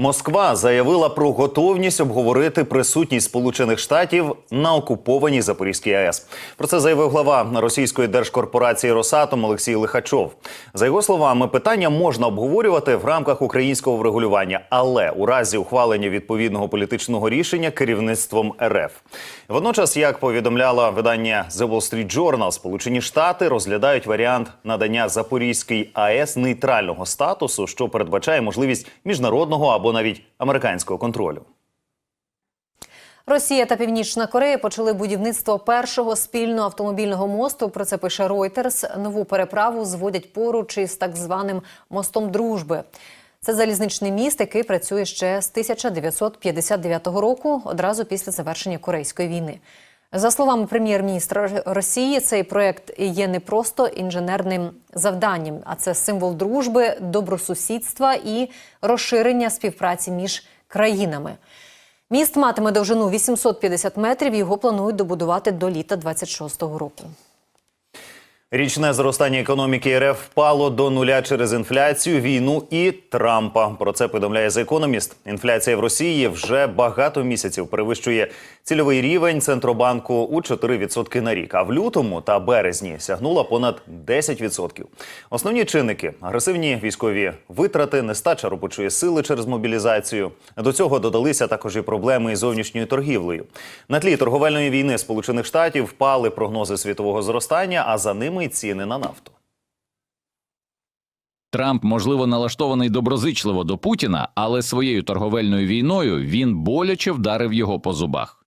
Москва заявила про готовність обговорити присутність Сполучених Штатів на окупованій Запорізькій АЕС. Про це заявив глава російської держкорпорації Росатом Олексій Лихачов. За його словами, питання можна обговорювати в рамках українського врегулювання, але у разі ухвалення відповідного політичного рішення керівництвом РФ. Водночас, як повідомляло видання The Wall Street Journal, Сполучені Штати розглядають варіант надання Запорізькій АЕС нейтрального статусу, що передбачає можливість міжнародного або навіть американського контролю. Росія та Північна Корея почали будівництво першого спільного автомобільного мосту. Про це пише Reuters. Нову переправу зводять поруч із так званим мостом дружби. Це залізничний міст, який працює ще з 1959 року, одразу після завершення Корейської війни. За словами прем'єр-міністра Росії, цей проект є не просто інженерним завданням, а це символ дружби, добросусідства і розширення співпраці між країнами. Міст матиме довжину 850 метрів. Його планують добудувати до літа 26-го року. Річне зростання економіки РФ впало до нуля через інфляцію, війну і Трампа. Про це повідомляє The Economist. Інфляція в Росії вже багато місяців перевищує цільовий рівень центробанку у 4% на рік. А в лютому та березні сягнула понад 10%. Основні чинники агресивні військові витрати, нестача робочої сили через мобілізацію. До цього додалися також і проблеми із зовнішньою торгівлею. На тлі торговельної війни Сполучених Штатів впали прогнози світового зростання, а за ними й ціни на нафту. Трамп, можливо, налаштований доброзичливо до Путіна, але своєю торговельною війною він боляче вдарив його по зубах.